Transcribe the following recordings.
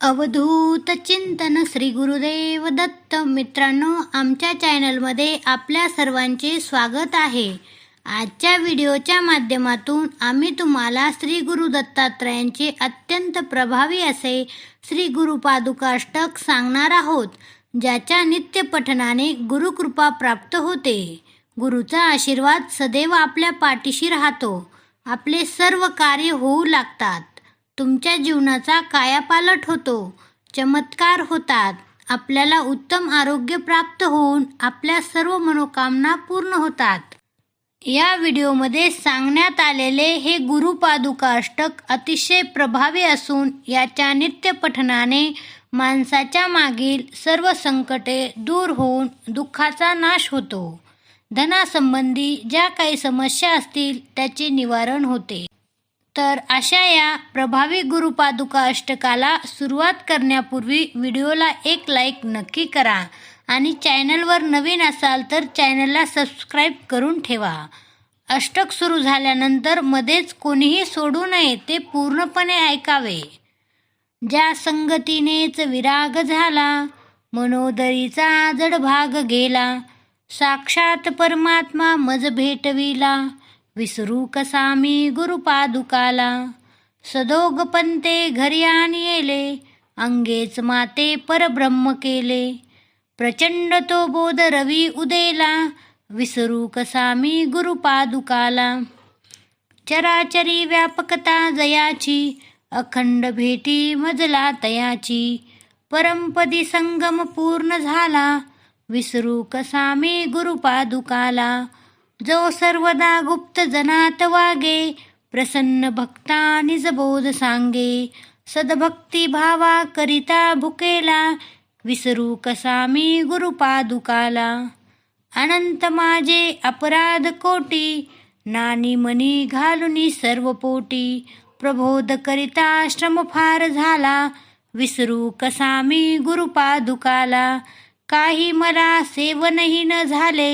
अवधूत चिंतन श्री गुरुदेव दत्त. मित्रांनो आमच्या चॅनलमध्ये आपल्या सर्वांचे स्वागत आहे. आजच्या व्हिडिओच्या माध्यमातून आम्ही तुम्हाला श्री गुरु दत्तात्रयांचे अत्यंत प्रभावी असे श्री गुरुपादुकाष्टक सांगणार आहोत ज्याच्या नित्य पठनाने गुरुकृपा प्राप्त होते. गुरुचा आशीर्वाद सदैव आपल्या पाठीशी राहतो. आपले सर्व कार्य होऊ लागतात. तुमच्या जीवनाचा कायापालट होतो. चमत्कार होतात. आपल्याला उत्तम आरोग्य प्राप्त होऊन आपल्या सर्व मनोकामना पूर्ण होतात. या व्हिडिओमध्ये सांगण्यात आलेले हे गुरुपादुका अष्टक अतिशय प्रभावी असून याच्या नित्य पठनाने माणसाच्या मागील सर्व संकटे दूर होऊन दुःखाचा नाश होतो. धनासंबंधी ज्या काही समस्या असतील त्याचे निवारण होते. तर अशा या प्रभावी गुरुपादुका अष्टकाला सुरुवात करण्यापूर्वी व्हिडिओला एक लाईक नक्की करा आणि चॅनलवर नवीन असाल तर चॅनलला सबस्क्राईब करून ठेवा. अष्टक सुरू झाल्यानंतर मध्येच कोणीही सोडू नये ते पूर्णपणे ऐकावे. ज्या संगतीनेच विराग झाला मनोदरीचा आजड भाग गेला साक्षात परमात्मा मज भेटविला विसरू कसा मी गुरुपादुकाला? सदोग पंते घरी आणि येले अंगेच माते परब्रह्म केले. प्रचंड तो बोध रवी उदेला विसरू कसा मी गुरुपादुकाला? चराचरी व्यापकता जयाची अखंड भेटी मजला तयाची. परमपदी संगम पूर्ण झाला विसरू कसा मी गुरुपादुकाला? जो सर्वदा गुप्त जनात वागे प्रसन्न भक्ता निज बोध सांगे सदभक्ती भावा करिता भुकेला विसरू कसा मी गुरुपादुकाला अनंत माझे अपराध कोटी नानी मनी घालुनी सर्व पोटी प्रबोध करिता श्रम फार झाला विसरू कसा मी गुरुपादुकाला काही मला सेवनही न झाले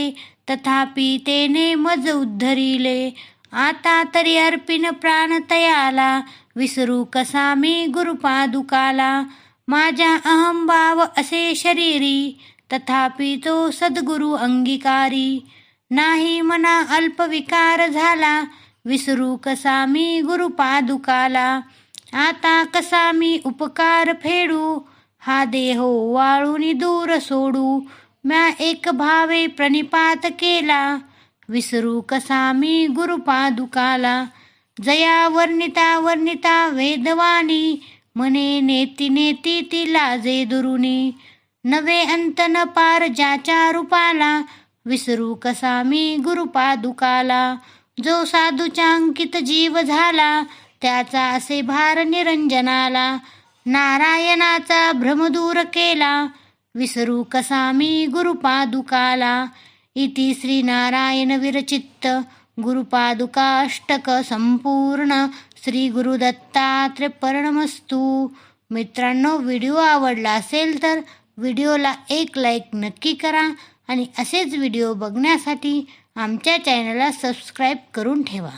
तथापि तेने मज उद्धरिले. आता तरी अर्पिन प्राण तयाला. विसरू कसा मी गुरुपादुकाला? माझ्या अहंभाव असे शरीरी. तथापि तो सद्गुरु अंगीकारी. नाही मना अल्पविकार झाला. विसरू कसा मी गुरुपादुकाला? आता कसा मी उपकार फेडू? हा देह वाळून दूर सोडू. म्या एक भावे प्रणिपात केला विसरू कसा मी गुरुपादुकाला जया वर्णिता वर्णिता वेदवाणी मने नेती नेती ती लाजे दुरुनी. नवे अंत न पार ज्याच्या रूपाला विसरू कसा मी गुरुपादुकाला जो साधूच्या अंकित जीव झाला त्याचा असे भार निरंजनाला. नारायणाचा भ्रम दूर केला विसरू कसा मी गुरुपादुकाला? इति श्रीनारायण विरचित्त गुरुपादुकाष्टक संपूर्ण. श्री गुरुदत्तात्रय पर्णमस्तू मित्रांनो व्हिडिओ आवडला असेल तर व्हिडिओला एक लाईक नक्की करा आणि असेच व्हिडिओ बघण्यासाठी आमच्या चॅनलला सबस्क्राईब करून ठेवा.